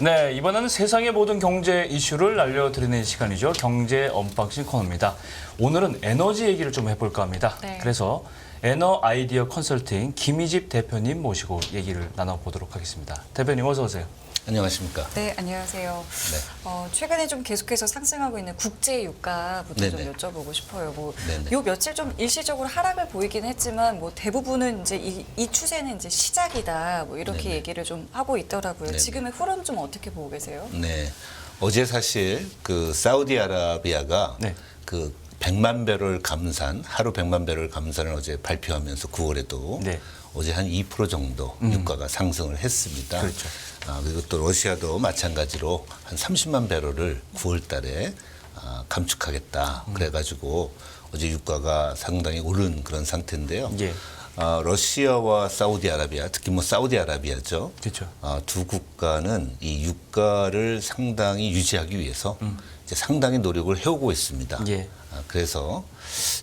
네, 이번에는 세상의 모든 경제 이슈를 알려드리는 시간이죠. 경제 언박싱 코너입니다. 오늘은 에너지 얘기를 좀 해볼까 합니다. 네. 그래서 에너 아이디어 컨설팅 김희집 대표님 모시고 얘기를 나눠보도록 하겠습니다. 대표님 어서 오세요. 안녕하십니까. 네, 안녕하세요. 네. 어, 최근에 좀 계속해서 상승하고 있는 국제 유가부터 네네. 좀 여쭤보고 싶어요. 뭐, 네네. 요 며칠 좀 일시적으로 하락을 보이긴 했지만, 뭐 대부분은 이제 이, 이 추세는 이제 시작이다. 뭐 이렇게 네네. 얘기를 좀 하고 있더라고요. 네네. 지금의 흐름 좀 어떻게 보고 계세요? 네. 어제 사실 그 사우디아라비아가 네. 그 100만 배럴 감산, 하루 100만 배럴 감산을 어제 발표하면서 9월에도 네. 어제 한 2% 정도 유가가 상승을 했습니다. 그렇죠. 아, 그리고 또 러시아도 마찬가지로 한 30만 배럴을 9월 달에 아, 감축하겠다. 그래가지고 어제 유가가 상당히 오른 그런 상태인데요. 예. 아, 러시아와 사우디아라비아, 특히 뭐 사우디아라비아죠. 그렇죠. 아, 두 국가는 이 유가를 상당히 유지하기 위해서 이제 상당히 노력을 해오고 있습니다. 예. 아, 그래서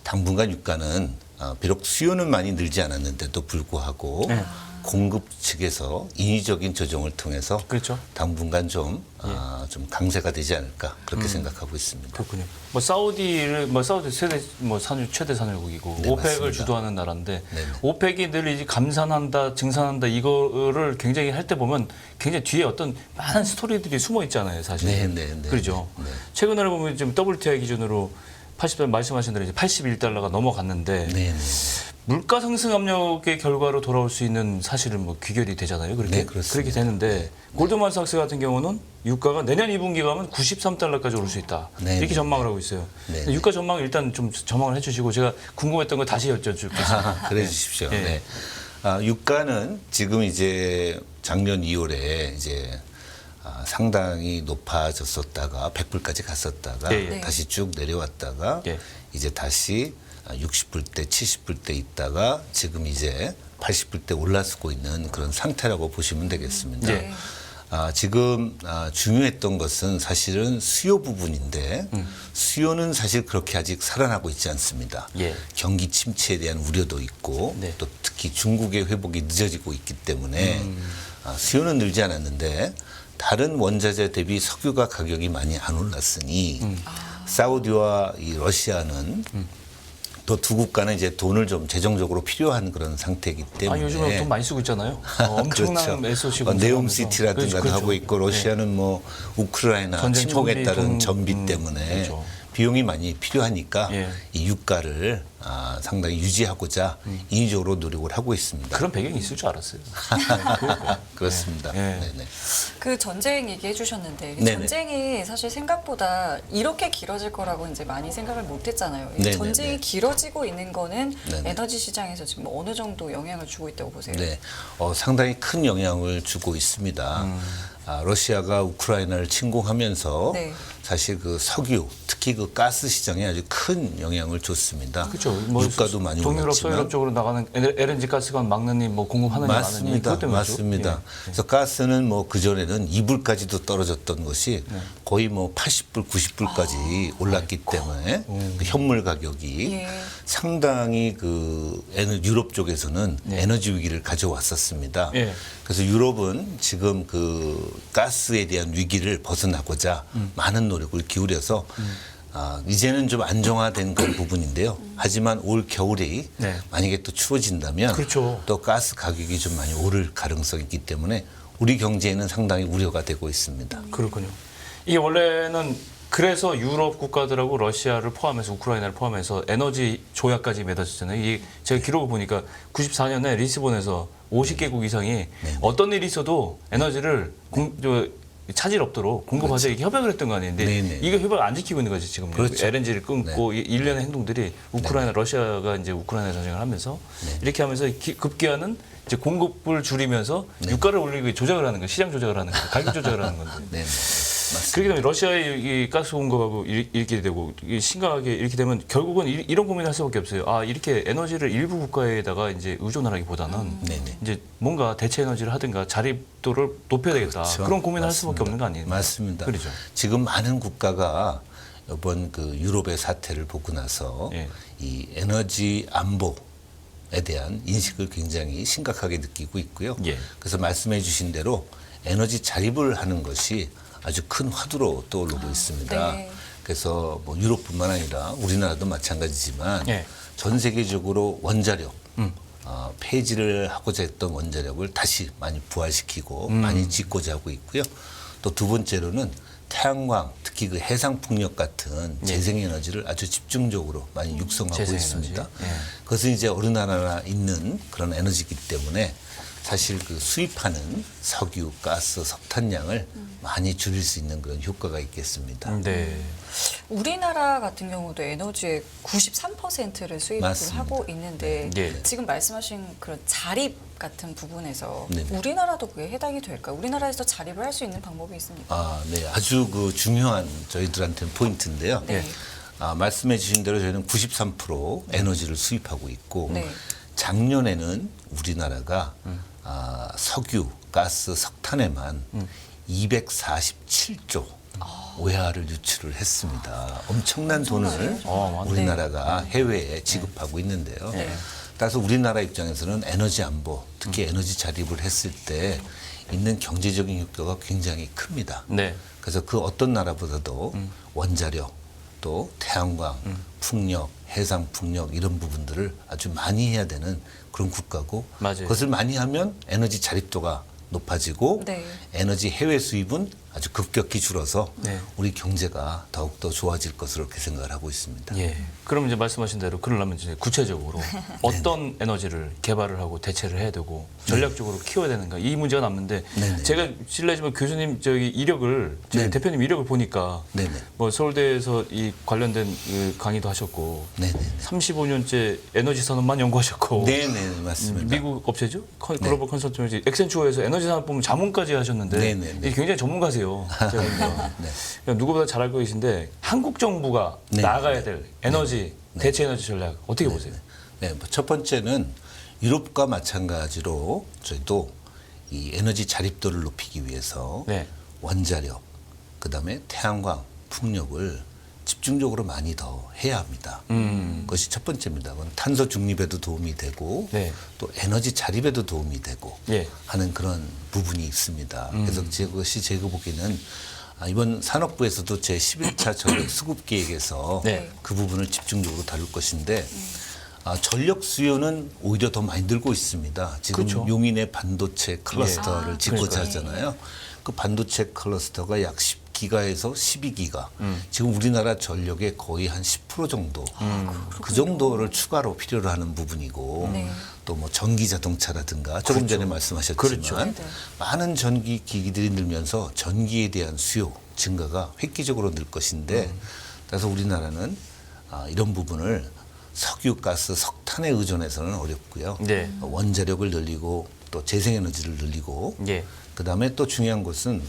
당분간 유가는 아, 비록 수요는 많이 늘지 않았는데도 불구하고 네. 공급 측에서 인위적인 조정을 통해서 그렇죠. 당분간 좀, 아, 좀 강세가 되지 않을까 그렇게 생각하고 있습니다. 그렇군요. 뭐 사우디를 뭐 사우디 세대 뭐 산유 최대 산유국이고 네, 오펙을 맞습니다. 주도하는 나라인데 네네. 오펙이 늘 이제 감산한다, 증산한다 이거를 굉장히 할 때 보면 굉장히 뒤에 어떤 많은 스토리들이 숨어 있잖아요, 사실. 네, 네, 네, 그렇죠. 네, 네. 최근에 보면 지금 WTI 기준으로 80달 말씀하신 대로 이제 81달러가 넘어갔는데 네, 네. 물가 상승 압력의 결과로 돌아올 수 있는 사실은 뭐 귀결이 되잖아요. 그렇게 네. 그렇게 되는데 네. 골드만삭스 같은 경우는 유가가 내년 2분기 가면 93달러까지 오를 수 있다. 네, 이렇게 네, 전망을 하고 있어요. 네, 근데 유가 전망을 일단 좀 전망을 해주시고 제가 궁금했던 거 다시 여쭤주겠습니다. 아, 그래 주십시오. 예. 네. 아, 유가는 지금 이제 작년 2월에 이제 아, 상당히 높아졌었다가 100불까지 갔었다가 예, 예. 다시 쭉 내려왔다가 예. 이제 다시 60불 대, 70불 대 있다가 지금 이제 80불 대 올라서고 있는 그런 상태라고 보시면 되겠습니다. 예. 아, 지금 아, 중요했던 것은 사실은 수요 부분인데 음. 수요는 사실 그렇게 아직 살아나고 있지 않습니다. 예. 경기 침체에 대한 우려도 있고 네. 또 특히 중국의 회복이 늦어지고 있기 때문에 음. 아, 수요는 늘지 않았는데 다른 원자재 대비 석유가 가격이 많이 안 올랐으니 음. 사우디와 이 러시아는 또두 국가는 이제 돈을 좀 재정적으로 필요한 그런 상태이기 아, 때문에 요즘에 돈 많이 쓰고 있잖아요. 어, 엄청난 SOC 어, 공급하면서. 네옴시티라든가 그렇죠, 그렇죠. 하고 있고 러시아는 뭐 우크라이나 침공에 따른 돈, 전비 음, 때문에 그렇죠. 비용이 많이 필요하니까 예. 이 유가를 아, 상당히 유지하고자 음. 인위적으로 노력을 하고 있습니다. 그런 배경이 있을 줄 알았어요. 그렇습니다. 예. 네네. 그 전쟁 얘기해 주셨는데 이 네네. 전쟁이 사실 생각보다 이렇게 길어질 거라고 이제 많이 생각을 못 했잖아요. 네네네. 전쟁이 길어지고 있는 거는 네네. 에너지 시장에서 지금 뭐 어느 정도 영향을 주고 있다고 보세요? 네, 어, 상당히 큰 영향을 주고 있습니다. 음. 아, 러시아가 우크라이나를 침공하면서 네. 사실 그 석유, 특히 그 가스 시장에 아주 큰 영향을 줬습니다. 그렇죠. 뭐 유가도 많이 동유럽, 올랐지만 서유럽 쪽으로 나가는 LNG 가스관 막느니 뭐 공급하느니 마느니 맞습니다. 그것 때문이죠. 맞습니다. 예. 그래서 가스는 뭐 그전에는 2불까지도 떨어졌던 것이 네. 거의 뭐 80불, 90불까지 올랐기 때문에 그 현물 가격이 예. 상당히 그 에너- 유럽 쪽에서는 에너지 위기를 가져왔었습니다. 네. 예. 그래서 유럽은 지금 그 가스에 대한 위기를 벗어나고자 음. 많은 노력을 기울여서 아, 이제는 좀 안정화된 그런 부분인데요. 하지만 올 겨울이 네. 만약에 또 추워진다면 그렇죠. 또 가스 가격이 좀 많이 오를 가능성이 있기 때문에 우리 경제에는 상당히 우려가 되고 있습니다. 그렇군요. 이게 원래는 그래서 유럽 국가들하고 러시아를 포함해서 우크라이나를 포함해서 에너지 조약까지 맺어졌잖아요. 이 제가 기록을 보니까 94년에 리스본에서 50개국 이상이 어떤 일이 있어도 에너지를 공, 저, 차질 없도록 공급하자 이렇게 협약을 했던 거 아니에요. 근데 네네. 이거 협약을 안 지키고 있는 거지 지금. 그렇죠. LNG를 끊고 이 일련의 행동들이 우크라이나 러시아가 이제 우크라이나 전쟁을 하면서 이렇게 하면서 기- 급기야는 이제 공급을 줄이면서 유가를 올리고 조작을 하는 거, 시장 조작을 하는 거, 가격 조작을 하는 건데. 네, 맞습니다. 그렇게 되면 러시아의 이 가스 공급하고 일- 이렇게 되고 심각하게 이렇게 되면 결국은 이- 이런 고민을 할 수밖에 없어요. 아 이렇게 에너지를 일부 국가에다가 이제 의존하기보다는 네네. 이제 뭔가 대체 에너지를 하든가 자립도를 높여야 되겠다. 그렇죠. 그런 고민을 할 수밖에 맞습니다. 없는 거 아니에요? 맞습니다. 그렇죠. 지금 많은 국가가 이번 그 유럽의 사태를 보고 나서 예. 이 에너지 안보 에 대한 인식을 굉장히 심각하게 느끼고 있고요. 예. 그래서 말씀해 주신 대로 에너지 자립을 하는 것이 아주 큰 화두로 떠오르고 있습니다. 네. 그래서 뭐 유럽뿐만 아니라 우리나라도 마찬가지지만 예. 전 세계적으로 원자력 어, 폐지를 하고자 했던 원자력을 다시 많이 부활시키고 많이 짓고자 하고 있고요. 또 두 번째로는 태양광, 특히 그 해상 풍력 같은 재생에너지를 아주 집중적으로 많이 육성하고 재생에너지. 있습니다. 예. 그것은 이제 어느 나라나 있는 그런 에너지이기 때문에 사실 그 수입하는 석유, 가스, 석탄량을 많이 줄일 수 있는 그런 효과가 있겠습니다. 네. 우리나라 같은 경우도 에너지의 93%를 수입을 맞습니다. 하고 있는데 네. 지금 말씀하신 그런 자립 같은 부분에서 네네. 우리나라도 그게 해당이 될까요? 우리나라에서 자립을 할 수 있는 방법이 있습니까? 아, 네. 아주 그 중요한 저희들한테는 포인트인데요. 네. 아, 말씀해 주신 대로 저희는 93% 에너지를 수입하고 있고 네. 작년에는 우리나라가 아, 석유, 가스, 석탄에만 247조 외화를 유출을 했습니다. 엄청난 돈을 어마어마하네. 우리나라가 해외에 지급하고 있는데요. 네. 따라서 우리나라 입장에서는 에너지 안보, 특히 에너지 자립을 했을 때 있는 경제적인 효과가 굉장히 큽니다. 네. 그래서 그 어떤 나라보다도 음. 원자력 또 태양광, 풍력, 해상 풍력 이런 부분들을 아주 많이 해야 되는 그런 국가고 맞아요. 그것을 많이 하면 에너지 자립도가 높아지고 네. 에너지 해외 수입은 아주 급격히 줄어서 네. 우리 경제가 더욱 더 좋아질 것으로 그렇게 생각을 하고 있습니다. 예. 그럼 이제 말씀하신 대로 그러려면 이제 구체적으로 어떤 에너지를 개발을 하고 대체를 해야 되고 전략적으로 키워야 되는가 이 문제가 남는데 네네. 제가 실례지만 교수님 저기 이력을 저희 네네. 대표님 이력을 보니까 네네. 뭐 서울대에서 이 관련된 그 강의도 하셨고 네네. 35년째 에너지 산업만 연구하셨고 네네 맞습니다. 음, 미국 업체죠? 컨- 글로벌 컨설팅지 엑센추어에서 에너지 산업 부문 자문까지 하셨는데 굉장히 전문가세요. 제가 보니까. 네. 그러니까 누구보다 잘 알고 계신데 한국 정부가 네. 나아가야 될 에너지 대체 에너지 전략 어떻게 보세요? 네, 뭐첫 번째는 유럽과 마찬가지로 저희도 이 에너지 자립도를 높이기 위해서 네. 원자력, 그다음에 태양광, 풍력을 집중적으로 많이 더 해야 합니다. 음. 그것이 첫 번째입니다. 그건 탄소 중립에도 도움이 되고 네. 또 에너지 자립에도 도움이 되고 예. 음. 하는 그런 부분이 있습니다. 그래서 그것이 제가 보기에는 아, 이번 산업부에서도 제 11차 전력 수급 계획에서 네. 그 부분을 집중적으로 다룰 것인데 아, 전력 수요는 오히려 더 많이 늘고 있습니다. 지금 그렇죠. 용인의 반도체 클러스터를 아, 짓고자 그러니까요. 하잖아요. 그 반도체 클러스터가 약 10 기가에서 12기가. 음. 지금 우리나라 전력의 거의 한 10% 정도. 그 정도를 추가로 필요로 하는 부분이고 네. 또뭐 전기 자동차라든가 조금 전에 말씀하셨지만 그렇죠. 네네. 많은 전기 기기들이 늘면서 전기에 대한 수요 증가가 획기적으로 늘 것인데 그래서 우리나라는 아, 이런 부분을 석유, 가스, 석탄에 의존해서는 어렵고요. 네. 원자력을 늘리고 또 재생에너지를 늘리고 예. 그다음에 또 중요한 것은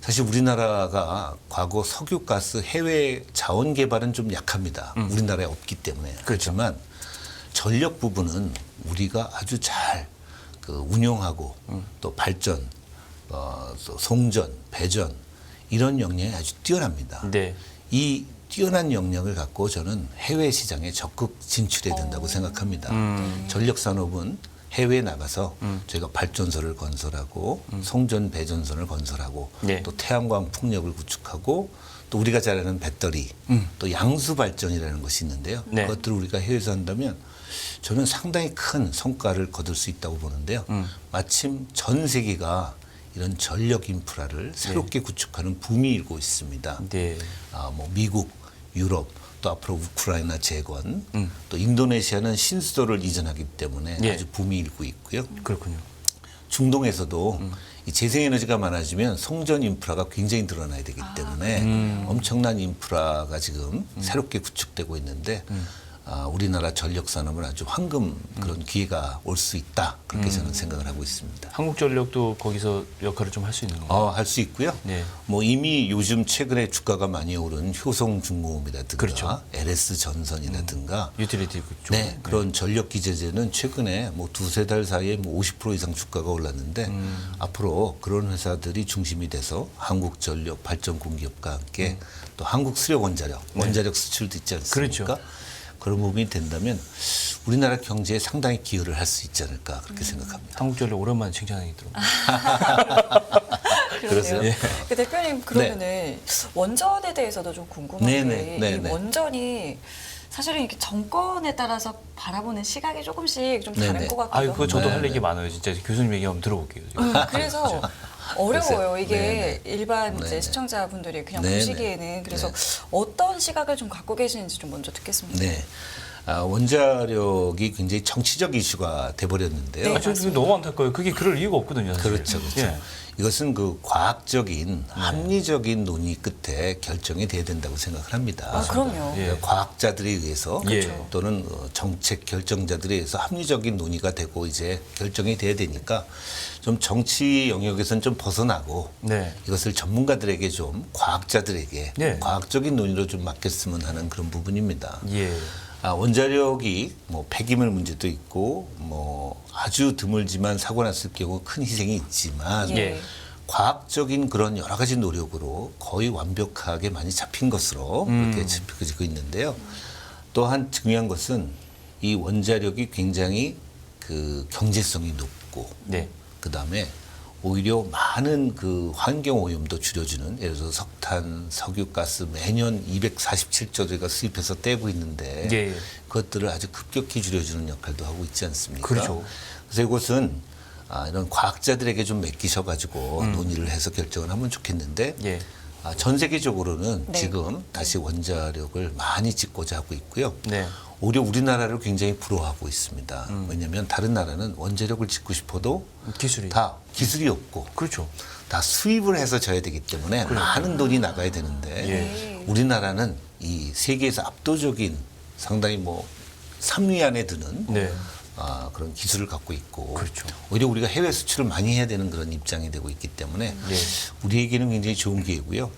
사실 우리나라가 과거 석유, 가스 해외 자원 개발은 좀 약합니다. 우리나라에 없기 때문에. 그렇지만 전력 부분은 우리가 아주 잘 그 운용하고 또 발전, 어, 또 송전, 배전 이런 역량이 아주 뛰어납니다. 네. 이 뛰어난 역량을 갖고 저는 해외 시장에 적극 진출해야 된다고 생각합니다. 전력 산업은 해외에 나가서 저희가 발전소를 건설하고 송전 배전선을 건설하고 네. 또 태양광 풍력을 구축하고 또 우리가 잘 아는 배터리 또 양수 발전이라는 것이 있는데요. 네. 그것들을 우리가 해외에서 한다면 저는 상당히 큰 성과를 거둘 수 있다고 보는데요. 마침 전 세계가 이런 전력 인프라를 새롭게 구축하는 붐이 일고 있습니다. 네. 아, 뭐 미국, 유럽, 또 앞으로 우크라이나 재건, 또 인도네시아는 신수도를 이전하기 때문에 예. 아주 붐이 일고 있고요. 그렇군요. 중동에서도 이 재생에너지가 많아지면 송전 인프라가 굉장히 늘어나야 되기 때문에 엄청난 인프라가 지금 새롭게 구축되고 있는데 아, 우리나라 전력 산업은 아주 황금 그런 기회가 올 수 있다 그렇게 저는 생각을 하고 있습니다. 한국전력도 거기서 역할을 좀 할 수 있는 건가요? 어, 할 수 있고요. 네. 뭐 이미 요즘 최근에 주가가 많이 오른 효성중공업이라든가 그렇죠. LS 전선이라든가 유틸리티 그쪽. 네, 그런 전력 기재제는 최근에 뭐 두세 달 사이에 뭐 50% 이상 주가가 올랐는데 음. 앞으로 그런 회사들이 중심이 돼서 한국전력 발전 공기업과 함께 또 한국 수력 원자력, 원자력 수출도 있지 않습니까? 음. 그렇죠. 그런 부분이 된다면 우리나라 경제에 상당히 기여를 할 수 있지 않을까 그렇게 생각합니다. 한국전력 오랜만에 칭찬이 들어. 그러세요? 그러네요. 그 대표님 그러면은 원전에 대해서도 좀 궁금한 네, 네, 게 네, 이 네. 원전이 사실은 이렇게 정권에 따라서 바라보는 시각이 조금씩 좀 다른 네, 네. 것 같기도 아유, 그거 저도 네, 할 네. 얘기 많아요. 진짜 교수님 얘기 한번 들어볼게요. 지금. 음, 그래서 어려워요. 이게 네, 일반 이제 네. 시청자분들이 그냥 네, 보시기에는 그래서 어떤 시각을 좀 갖고 계시는지 좀 먼저 듣겠습니다. 네. 아, 원자력이 굉장히 정치적 이슈가 돼버렸는데요. 네. 아, 저 지금 너무 안타까워요. 그게 그럴 이유가 없거든요. 사실. 그렇죠, 그렇죠. 예. 이것은 그 과학적인 합리적인 논의 끝에 결정이 돼야 된다고 생각을 합니다. 아, 그럼요. 예. 그러니까 과학자들에 의해서 그렇죠. 또는 어, 정책 결정자들에 의해서 합리적인 논의가 되고 이제 결정이 돼야 되니까 좀 정치 영역에서는 좀 벗어나고 네. 이것을 전문가들에게 좀 과학자들에게 네. 과학적인 논의로 좀 맡겼으면 하는 그런 부분입니다. 예. 아, 원자력이 뭐 폐기물 문제도 있고 뭐 아주 드물지만 사고 났을 경우 큰 희생이 있지만 예. 과학적인 그런 여러 가지 노력으로 거의 완벽하게 많이 잡힌 것으로 음. 이렇게 짚혀지고 있는데요. 또한 중요한 것은 이 원자력이 굉장히 그 경제성이 높고 네. 그 다음에 오히려 많은 그 환경 오염도 줄여주는 예를 들어서 석탄, 석유가스 매년 247조 저희가 수입해서 떼고 있는데 예. 그것들을 아주 급격히 줄여주는 역할도 하고 있지 않습니까? 그렇죠. 그래서 이것은 아, 이런 과학자들에게 좀 맡기셔가지고 논의를 해서 결정을 하면 좋겠는데 음. 예. 아, 전 세계적으로는 네. 지금 다시 원자력을 많이 짓고자 하고 있고요. 네. 오히려 우리나라를 굉장히 부러워하고 있습니다. 음. 왜냐하면 다른 나라는 원자력을 짓고 싶어도 기술이. 다 기술이 없고 그렇죠. 다 수입을 해서 져야 되기 때문에 많은 돈이 나가야 되는데 예. 우리나라는 이 세계에서 압도적인 상당히 뭐 3위 안에 드는 네. 아, 그런 기술을 갖고 있고 그렇죠. 오히려 우리가 해외 수출을 많이 해야 되는 그런 입장이 되고 있기 때문에 예. 우리에게는 굉장히 좋은 기회고요.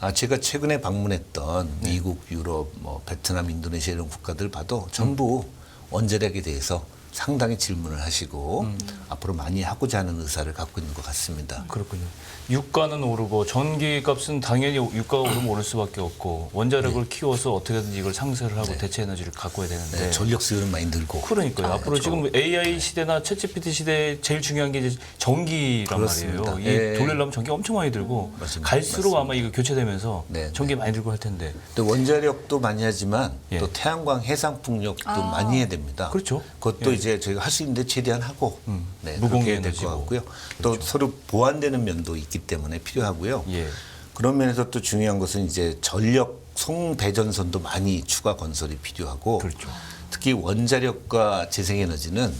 아, 제가 최근에 방문했던 네. 미국, 유럽, 뭐 베트남, 인도네시아 이런 국가들 봐도 전부 원자력에 대해서 상당히 질문을 하시고 음. 앞으로 많이 하고자 하는 의사를 갖고 있는 것 같습니다. 그렇군요. 유가는 오르고 전기 값은 당연히 유가가 오르면 오를 수밖에 없고 원자력을 키워서 어떻게든지 이걸 상쇄를 하고 대체 에너지를 가꿔야 되는데 네, 전력 수요는 많이 늘고 그러니까요. 앞으로 지금 AI 시대나 챗GPT 시대에 제일 중요한 게 이제 전기란 그렇습니다. 말이에요. 이 예. 돌리려면 전기 엄청 많이 들고 맞습니다. 갈수록 아마 이거 교체되면서 네, 전기 많이 들고 할 텐데. 또 원자력도 많이 하지만 예. 또 태양광 해상 풍력도 많이 해야 됩니다. 그렇죠. 그것도 예. 이제 저희가 할 수 있는데 최대한 하고 음, 네, 무공해 그렇게 해야 될것 에너지고. 같고요. 또 서로 보완되는 면도 있기 때문에 필요하고요. 예. 그런 면에서 또 중요한 것은 이제 전력 송배전선도 많이 추가 건설이 필요하고 그렇죠. 특히 원자력과 재생에너지는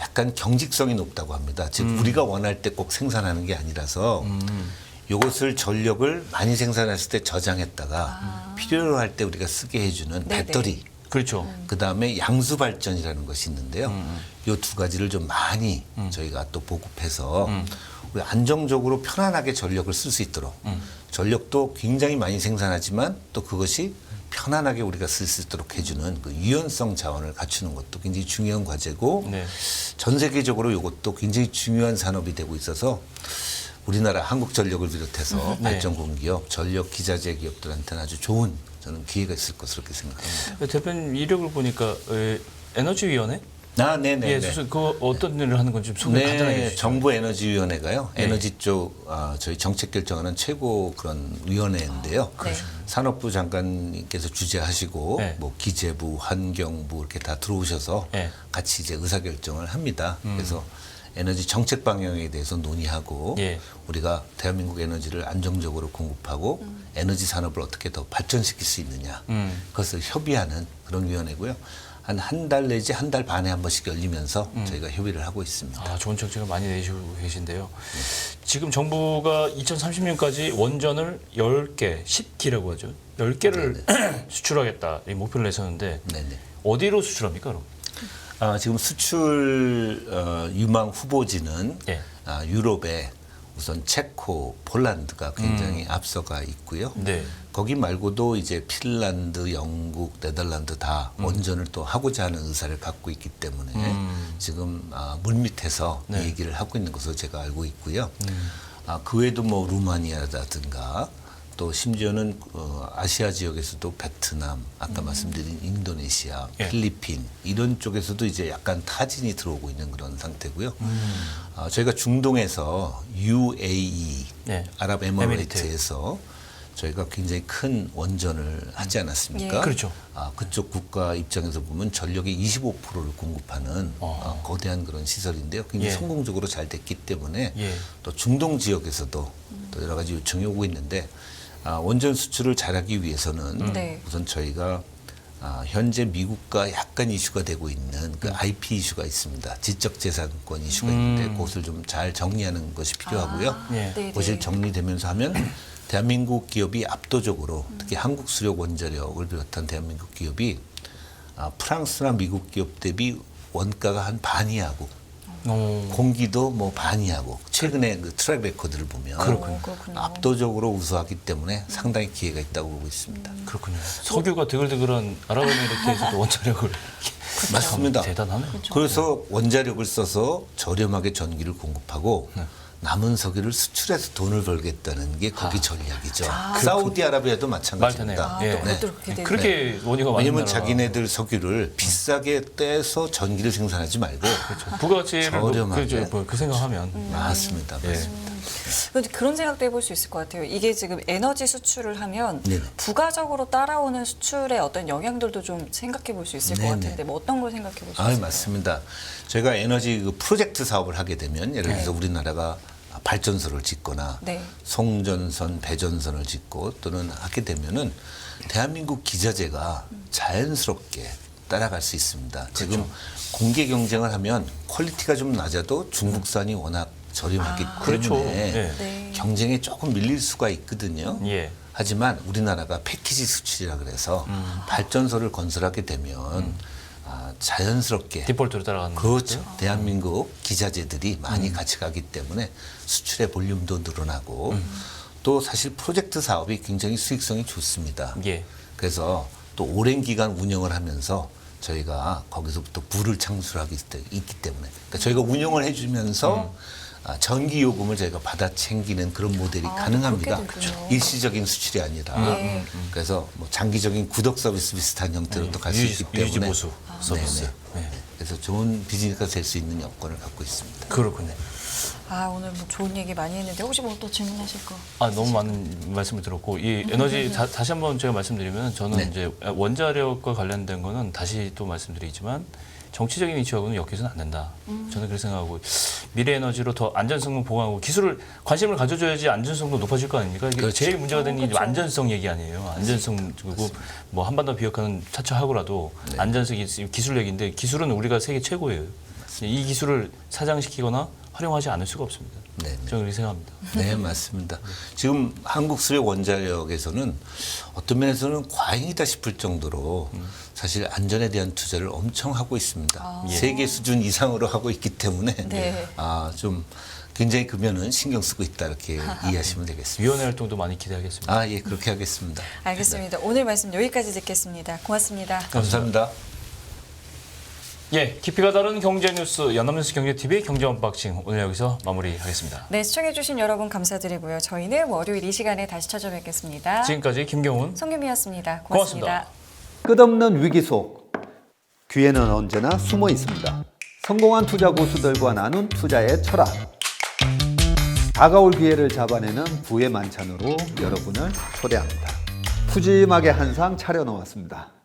약간 경직성이 높다고 합니다. 즉 음. 우리가 원할 때 꼭 생산하는 게 아니라서 이것을 전력을 많이 생산했을 때 저장했다가 필요로 할 때 우리가 쓰게 해주는 네네. 배터리 그렇죠. 그 다음에 양수 발전이라는 것이 있는데요. 음, 이두 가지를 좀 많이 저희가 또 보급해서 음. 우리 안정적으로 편안하게 전력을 쓸 수 있도록 음. 전력도 굉장히 많이 생산하지만 또 그것이 편안하게 우리가 쓸 수 있도록 해주는 그 유연성 자원을 갖추는 것도 굉장히 중요한 과제고 네. 전 세계적으로 이것도 굉장히 중요한 산업이 되고 있어서 우리나라 한국 전력을 비롯해서 네. 발전공 기업, 전력 기자재 기업들한테는 아주 좋은 저는 기회가 있을 것으로 그렇게 생각합니다. 대표님 이력을 보니까 에, 에너지위원회? 아, 네네. 예, 수술 그 어떤 일을 하는 건지 좀 소개 간단하게 네, 해주시죠. 정부 에너지위원회가요. 네. 에너지 쪽 아, 저희 정책 결정하는 최고 그런 위원회인데요. 아, 그렇죠. 산업부 장관님께서 주재하시고 네. 뭐 기재부, 환경부 이렇게 다 들어오셔서 네. 음. 같이 이제 의사 결정을 합니다. 그래서 에너지 정책 방향에 대해서 논의하고 예. 우리가 대한민국 에너지를 안정적으로 공급하고 음. 에너지 산업을 어떻게 더 발전시킬 수 있느냐 음. 그것을 협의하는 그런 위원회고요. 한 한 달 내지 한 달 반에 한 번씩 열리면서 음. 저희가 협의를 하고 있습니다. 아, 좋은 정책을 많이 내시고 계신데요. 지금 정부가 2030년까지 원전을 10개, 10기라고 하죠. 10개를 수출하겠다 이 목표를 내셨는데 네네. 어디로 수출합니까, 그럼? 아, 지금 수출 어, 유망 후보지는 예. 아, 유럽에 우선 체코, 폴란드가 굉장히 앞서가 있고요. 음. 네. 거기 말고도 이제 핀란드, 영국, 네덜란드 다 음. 원전을 또 하고자 하는 의사를 갖고 있기 때문에 음. 지금 아, 물밑에서 네. 음. 이 얘기를 하고 있는 것으로 제가 알고 있고요. 아, 그 외에도 뭐 루마니아라든가 또 심지어는 어, 아시아 지역에서도 베트남, 아까 말씀드린 인도네시아, 예. 필리핀 이런 쪽에서도 이제 약간 타진이 들어오고 있는 그런 상태고요. 아, 저희가 중동에서 UAE, 네. 아랍에미리트에서 저희가 굉장히 큰 원전을 하지 않았습니까? 예. 그렇죠. 아, 그쪽 국가 입장에서 보면 전력의 25%를 공급하는 아, 거대한 그런 시설인데요. 굉장히 예. 성공적으로 잘 됐기 때문에 예. 또 중동 지역에서도 또 여러 가지 요청이 오고 있는데 아, 원전 수출을 잘하기 위해서는 네. 우선 저희가 아, 현재 미국과 약간 이슈가 되고 있는 음. 그 IP 이슈가 있습니다. 지적재산권 이슈가 음. 있는데 그것을 좀 잘 정리하는 것이 필요하고요. 아, 예. 네네. 그것이 정리되면서 하면 대한민국 기업이 압도적으로 특히 한국 수력 원자력을 비롯한 대한민국 기업이 아, 프랑스나 미국 기업 대비 원가가 한 반이 하고 어, 공기도 뭐 반이하고 최근에 그 트랙 레코드를 보면 그렇군요. 그렇군요. 압도적으로 우수하기 때문에 상당히 기회가 있다고 보고 있습니다. 그렇군요. 석유가 드글드글한 아랍에미리트에서도 원자력을 맞습니다. 대단하네. 그래서 원자력을 써서 저렴하게 전기를 공급하고 네. 남은 석유를 수출해서 돈을 벌겠다는 게 거기 전략이죠. 아. 사우디아라비아도 말 마찬가지입니다. 아, 예. 또 그것도 그렇게 되네요. 그렇게 원유가 많은 왜냐면 나라가 자기네들 석유를 비싸게 떼서 전기를 생산하지 말고 그렇죠. 부가치를 저렴하게. 그, 그, 그 생각하면 음. 맞습니다. 예. 맞습니다. 근데 그런 생각도 해볼 수 있을 것 같아요. 이게 지금 에너지 수출을 하면 네네. 부가적으로 따라오는 수출의 어떤 영향들도 좀 생각해 볼 수 있을 것 네 네. 같은데 뭐 어떤 걸 생각해 볼수 아, 있을까요? 맞습니다. 저희가 에너지 그 프로젝트 사업을 하게 되면 예를 들어서 우리나라가 발전소를 짓거나 네. 송전선, 배전선을 짓고 또는 하게 되면은 대한민국 기자재가 자연스럽게 따라갈 수 있습니다. 지금 공개 경쟁을 하면 퀄리티가 좀 낮아도 중국산이 워낙 저렴하기 때문에 그렇죠. 예. 네. 경쟁에 조금 밀릴 수가 있거든요. 예. 하지만 우리나라가 패키지 수출이라 그래서 발전소를 건설하게 되면 아, 자연스럽게 디폴트로 따라가는 그렇죠. 대한민국 기자재들이 많이 같이 가기 때문에 수출의 볼륨도 늘어나고 또 사실 프로젝트 사업이 굉장히 수익성이 좋습니다. 예. 그래서 또 오랜 기간 운영을 하면서 저희가 거기서부터 부를 창출하기 있기 때문에 그러니까 저희가 운영을 해주면서 아, 전기 요금을 저희가 받아 챙기는 그런 모델이 아, 가능합니다. 되군요. 일시적인 수출이 아니라 예. 그래서 뭐 장기적인 구독 서비스 비슷한 형태로도 갈수 유지, 있기 때문에 유지 보수 서비스. 예. 그래서 좋은 비즈니스가 될 수 있는 여건을 갖고 있습니다. 그렇군요. 아 오늘 뭐 좋은 얘기 많이 했는데 혹시 뭐 또 질문하실 거? 아 너무 많은 말씀을 들었고 이 에너지 다, 시 한번 제가 말씀드리면 저는 네. 이제 원자력과 관련된 거는 다시 또 말씀드리지만 정치적인 이슈하고는 엮여서는 안 된다. 저는 그렇게 생각하고 미래 에너지로 더 안전성을 보강하고 기술을 관심을 가져줘야지 안전성도 높아질 거 아닙니까? 이게 그렇죠. 제일 문제가 되는 게 그렇죠. 안전성 얘기 아니에요. 안전성 그리고 뭐 한반도 비핵화는 차차하고라도 네. 안전성이 기술 얘기인데 기술은 우리가 세계 최고예요. 이 기술을 사장시키거나 활용하지 않을 수가 없습니다. 네, 네. 저는 그렇게 생각합니다. 네, 맞습니다. 지금 한국 수력 원자력에서는 어떤 면에서는 과잉이다 싶을 정도로 사실 안전에 대한 투자를 엄청 하고 있습니다. 예. 세계 수준 이상으로 하고 있기 때문에 네. 아, 좀 굉장히 그 면은 신경 쓰고 있다 이렇게 이해하시면 되겠습니다. 위원회 활동도 많이 기대하겠습니다. 아, 예, 그렇게 하겠습니다. 알겠습니다. 오늘 말씀 여기까지 듣겠습니다. 고맙습니다. 감사합니다. 예, 깊이가 다른 경제 뉴스 연합뉴스 경제TV 경제 언박싱 오늘 여기서 마무리하겠습니다. 네 시청해주신 여러분 감사드리고요. 저희는 월요일 이 시간에 다시 찾아뵙겠습니다. 지금까지 김경훈 송유미였습니다. 고맙습니다. 고맙습니다. 끝없는 위기 속 기회는 언제나 숨어 있습니다. 성공한 투자 고수들과 나눈 투자의 철학. 다가올 기회를 잡아내는 부의 만찬으로 여러분을 초대합니다. 푸짐하게 한 상 차려놓았습니다.